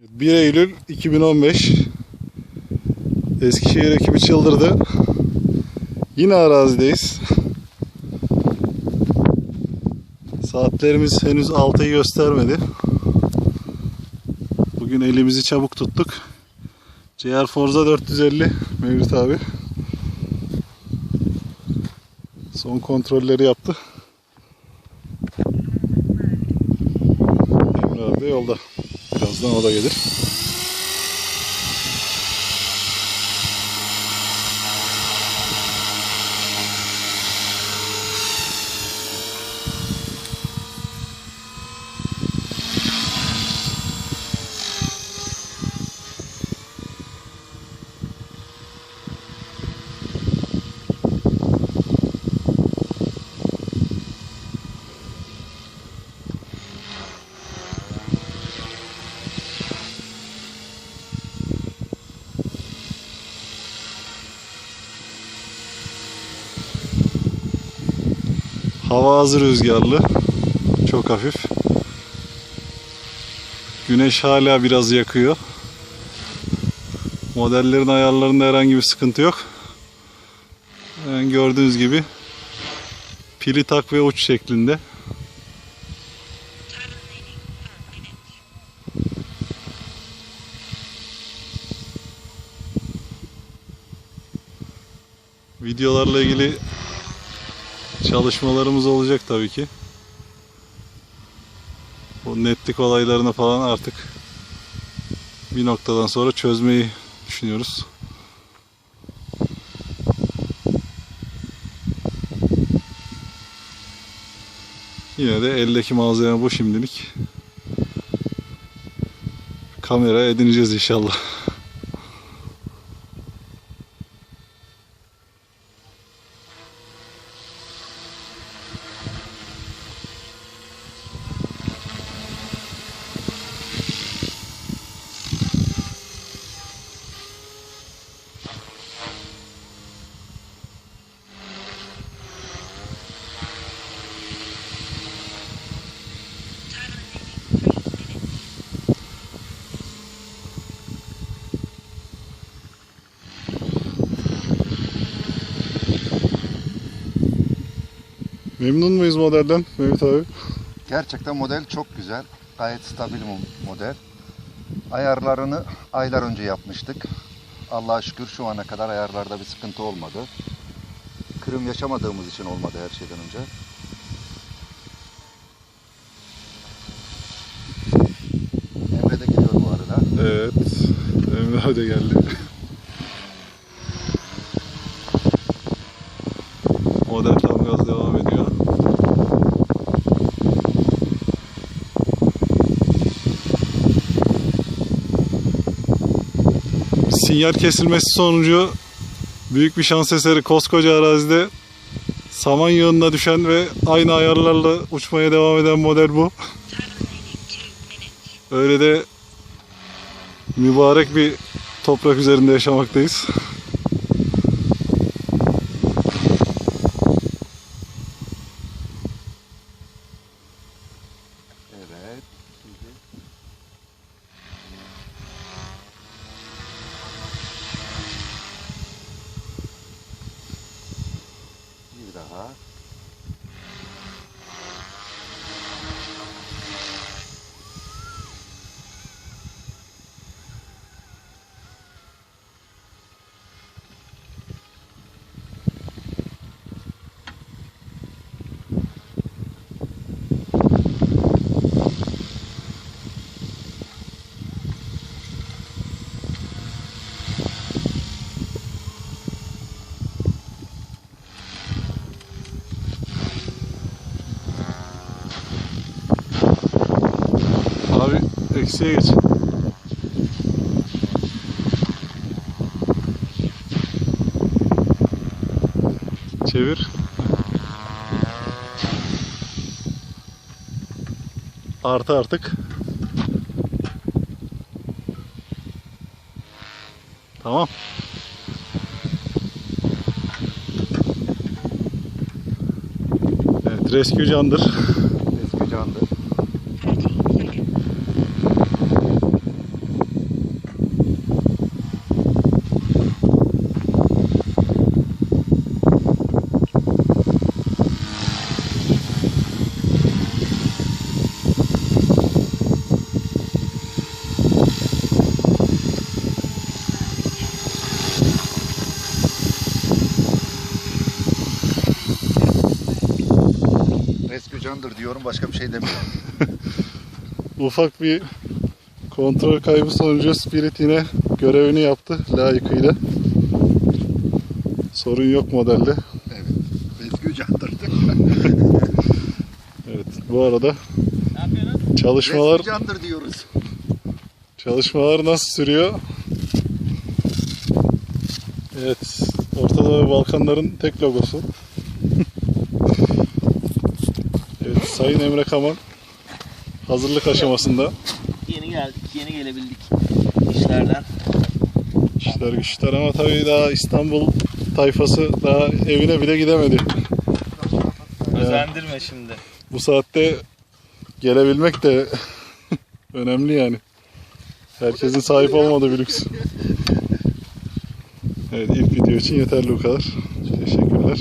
1 Eylül 2015 Eskişehir ekibi çıldırdı. Yine arazideyiz. Saatlerimiz henüz 6'yı göstermedi. Bugün elimizi çabuk tuttuk. CR Forza 450 Mevlüt abi. Son kontrolleri yaptı. Emre abi de yolda. Birazdan o da gelir. Hava hazır rüzgarlı. Çok hafif. Güneş hala biraz yakıyor. Modellerin ayarlarında herhangi bir sıkıntı yok. Yani gördüğünüz gibi pili tak ve uç şeklinde. Videolarla ilgili çalışmalarımız olacak tabii ki. Bu netlik olaylarını falan artık bir noktadan sonra çözmeyi düşünüyoruz. Yine de eldeki malzeme bu şimdilik. Kamera edineceğiz inşallah. Memnun muyuz modelden Mehmet abi? Gerçekten model çok güzel. Gayet stabil model. Ayarlarını aylar önce yapmıştık. Allah'a şükür şu ana kadar ayarlarda bir sıkıntı olmadı. Kırım yaşamadığımız için olmadı her şeyden önce. Emre de geliyor bu arada. Evet. Emre de geldi. Model tam gaz devam ediyor. Sinyal kesilmesi sonucu büyük bir şans eseri koskoca arazide saman yığınına düşen ve aynı ayarlarla uçmaya devam eden model bu. Öyle de mübarek bir toprak üzerinde yaşamaktayız. Evet. Şimdi bir eksiye geç. Çevir. Artı artık. Tamam. Evet, rescue candır. Candır diyorum. Başka bir şey demiyorum. Ufak bir kontrol kaybı sonucu Spirit yine görevini yaptı layıkıyla. Sorun yok modelde. evet. Rescue candır. Evet bu arada çalışmalar Rescue candır diyoruz. çalışmalar nasıl sürüyor? Evet Ortadoğu ve Balkanların tek logosu. evet Sayın Emre Kaman hazırlık aşamasında Yeni geldik, yeni gelebildik işlerden. işler güçler ama tabii daha İstanbul tayfası daha evine bile gidemedi. Özendirme şimdi. Bu saatte gelebilmek de önemli yani. Herkesin sahip olmadığı bir lüks. Evet ilk video için yeterli bu kadar. Teşekkürler.